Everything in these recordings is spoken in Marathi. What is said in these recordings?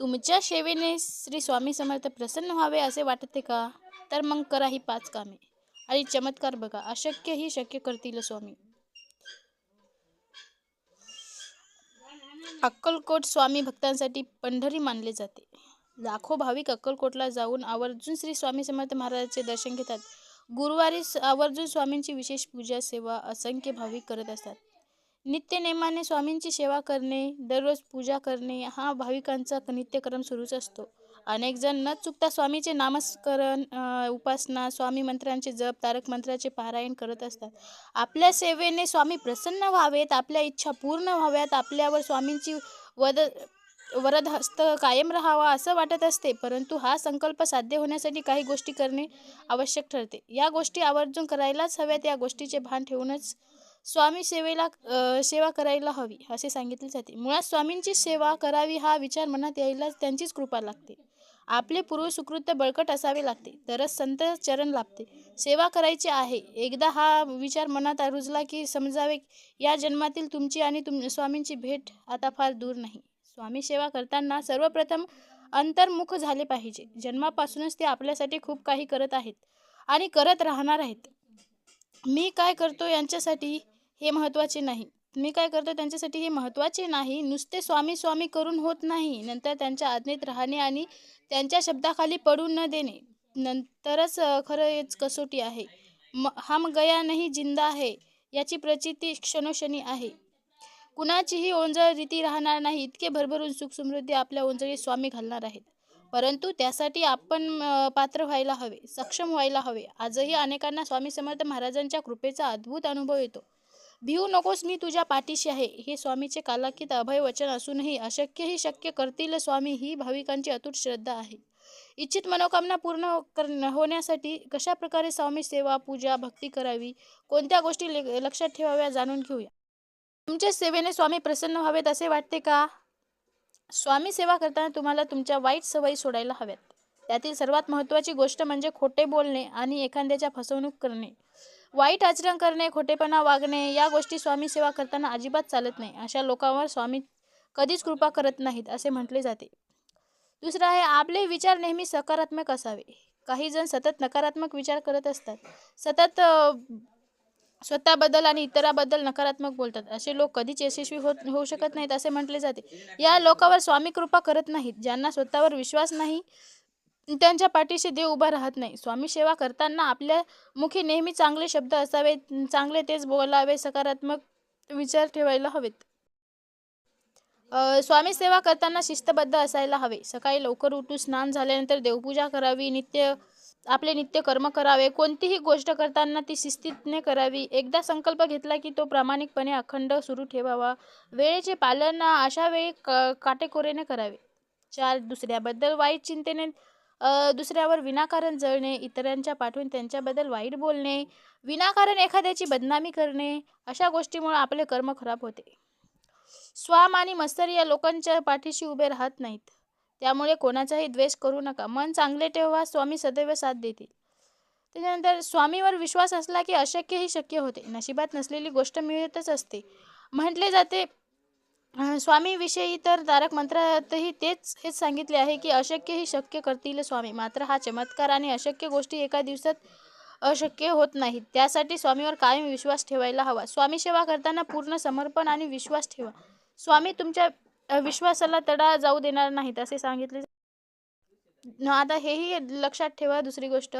तुमच्या सेवेने श्री स्वामी समर्थ प्रसन्न व्हावे असे वाटते का? तर मग करा ही पाच कामे. आणि चमत्कार बघा अशक्य ही शक्य करतील स्वामी. अक्कलकोट स्वामी भक्तांसाठी पंढरी मानले जाते. लाखो भाविक अक्कलकोटला जाऊन आवर्जून श्री स्वामी समर्थ महाराजांचे दर्शन घेतात. गुरुवारी स- आवर्जून स्वामींची विशेष पूजा सेवा असंख्य भाविक करत असतात. नित्यनेमाने स्वामींची सेवा करणे दररोज पूजा करणे हा भाविकांचा नित्यक्रम सुरूच असतो. अनेक जण न चुकता स्वामीचे नामस्करण उपासना स्वामी मंत्रांचे जप तारक मंत्राचे पारायण करत असतात. आपल्या सेवेने स्वामी प्रसन्न व्हावेत आपल्या इच्छा पूर्ण व्हाव्यात आपल्यावर स्वामींची वद वरदहस्त कायम राहावा असं वाटत असते परंतु हा संकल्प साध्य होण्यासाठी काही गोष्टी करणे आवश्यक ठरते. या गोष्टी आवर्जून करायलाच हव्यात या गोष्टीचे भान ठेवूनच स्वामी सेवेला सेवा करायला हवी असे सांगितले जाते. मुळात स्वामींची सेवा करावी हा विचार मनात यायला त्यांचीच कृपा लागते. आपले पूर्व सुकृत्य बळकट असावे लागते तरच संत चरण लाभते. सेवा करायची आहे. एकदा हा विचार मनात रुजला की समजावे या जन्मातील तुमची आणि तुम स्वामींची भेट आता फार दूर नाही. स्वामी सेवा करताना सर्वप्रथम अंतर्मुख झाले पाहिजे. जन्मापासूनच ते आपल्यासाठी खूप काही करत आहेत आणि करत राहणार आहेत. मी काय करतो यांच्यासाठी हे महत्त्वाचे नाही. मी काय करतो त्यांच्यासाठी हे महत्त्वाचे नाही. नुसते स्वामी स्वामी करून होत नाही. नंतर त्यांच्या आज्ञेत राहणे आणि त्यांच्या शब्दाखाली पडून न देणे. नंतरच खरंच कसोटी आहे. म हम गया नाही जिंदा आहे याची प्रचिती क्षणोक्षणी आहे. कुणाचीही ओंजळ रीती राहणार नाही. इतके भरभरून सुखसमृद्धी आपल्या ओंजळीत स्वामी घालणार आहेत. परंतु त्यासाठी आपण पात्र व्हायला हवे सक्षम व्हायला हवे. आजही अनेकांना स्वामी समर्थ महाराजांच्या कृपेचा अद्भुत अनुभव येतो. भिवू नकोस मी तुझ्या पाठीशी आहे. हे स्वामीचे कालाकीत अभय वचन असूनही अशक्यही शक्य करतील स्वामी ही भाविकांची अतूट श्रद्धा आहे. इच्छित मनोकामना पूर्ण कर होण्यासाठी कशा प्रकारे स्वामी सेवा पूजा भक्ती करावी? कोणत्या गोष्टी ले- लक्षात ठेवाव्या जाणून घेऊया. तुमच्या सेवेने स्वामी प्रसन्न व्हावेत असे वाटते का? स्वामी सेवा करताना तुम्हाला तुमच्या वाईट सवयी सोडायला हव्यात. त्यातील सर्वात महत्त्वाची गोष्ट म्हणजे खोटे बोलणे आणि एखाद्याच्या फसवणूक करणे. वाईट आचरण करणे खोटेपणा वागणे या गोष्टी स्वामी सेवा करताना अजिबात चालत नाही. अशा लोकांवर स्वामी कधीच कृपा करत नाहीत असे म्हटले जाते. दुसरं आहे आपले विचार नेहमी सकारात्मक असावे. काही जण सतत नकारात्मक विचार करत असतात. सतत स्वतःबद्दल आणि इतराबद्दल नकारात्मक बोलतात. असे लोक कधीच यशस्वी होत होऊ शकत नाहीत असे म्हटले जाते. या लोकांवर स्वामी कृपा करत नाहीत ज्यांना स्वतःवर विश्वास नाही त्यांच्या पाठीशी देव उभा राहत नाही. स्वामी सेवा करताना आपल्या मुखी नेहमी चांगले शब्द असावेत चांगले तेच बोलावे सकारात्मक विचार ठेवायला हवेत. स्वामी सेवा करताना शिस्तबद्ध असायला हवे. सकाळी लवकर उठून स्नान झाल्यानंतर देवपूजा करावी नित्य आपले नित्य कर्म करावे कोणतीही गोष्ट करताना ती शिस्तीने करावी. एकदा संकल्प घेतला की तो प्रामाणिकपणे अखंड सुरू ठेवावा. वेळेचे पालन अशा वेळी क काटेकोरेने करावे. चार दुसऱ्याबद्दल वाईट चिंतेने दुसऱ्यावर विनाकारण जळणे इतरांच्या पाठवून त्यांच्याबद्दल वाईट बोलणे विनाकारण एखाद्याची बदनामी करणे अशा गोष्टीमुळे आपले कर्म खराब होते. स्वाम आणि मत्सरी या लोकांच्या पाठीशी उभे राहत नाहीत. त्यामुळे कोणाचाही द्वेष करू नका. मन चांगले ठेवा स्वामी सदैव साथ देतील. त्याच्यानंतर स्वामीवर विश्वास असला की अशक्यही शक्य होते. नशिबात नसलेली गोष्ट मिळतच असते. म्हटले जाते स्वामीविषयी तर तारक मंत्रातही तेच हेच सांगितले आहे की अशक्यही शक्य करतील स्वामी. मात्र हा चमत्कार आणि अशक्य गोष्टी एका दिवसात अशक्य होत नाहीत. त्यासाठी स्वामीवर कायम विश्वास ठेवायला हवा. स्वामी सेवा करताना पूर्ण समर्पण आणि विश्वास ठेवा. स्वामी तुमच्या विश्वासाला तडा जाऊ देणार नाहीत असे सांगितले आता हेही लक्षात ठेवा दुसरी गोष्ट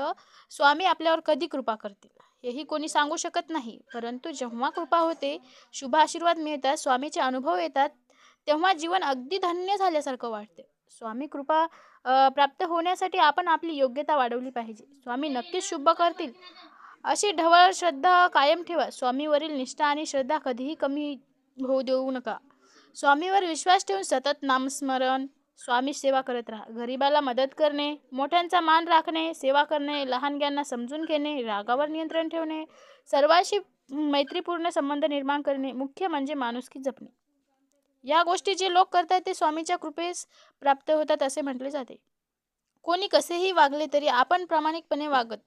स्वामी आपल्यावर कधी कृपा करतील हेही कोणी सांगू शकत नाही परंतु जेव्हा कृपा होते शुभ आशीर्वाद मिळतात स्वामीचे अनुभव येतात तेव्हा जीवन अगदी धन्य झाल्यासारखं वाटते. स्वामी कृपा प्राप्त होण्यासाठी आपण आपली योग्यता वाढवली पाहिजे स्वामी नक्कीच शुभ करतील अशी ढवळ श्रद्धा कायम ठेवा स्वामीवरील निष्ठा आणि श्रद्धा कधीही कमी होऊ देऊ नका. स्वामीवर विश्वास ठेवून सतत नामस्मरण स्वामी सेवा करत राहा. गरिबाला मदत करणे मोठ्यांचा मान राखणे सेवा करणे लहानग्यांना समजून घेणे रागावर नियंत्रण ठेवणे सर्वांशी मैत्रीपूर्ण संबंध निर्माण करणे मुख्य म्हणजे माणुसकी जपणे. या गोष्टी जे लोक करतात ते स्वामीच्या कृपेस प्राप्त होतात असे म्हटले जाते. कोणी कसेही वागले तरी आपण प्रामाणिकपणे वागत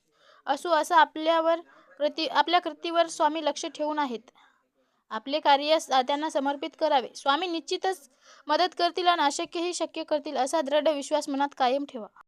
असू असं आपल्यावर कृती आपल्या कृतीवर स्वामी लक्ष ठेवून आहेत. आपले कार्य त्यांना समर्पित करावे. स्वामी निश्चितच मदत करतील आणि अशक्यही शक्य करतील असा दृढ विश्वास मनात कायम ठेवा.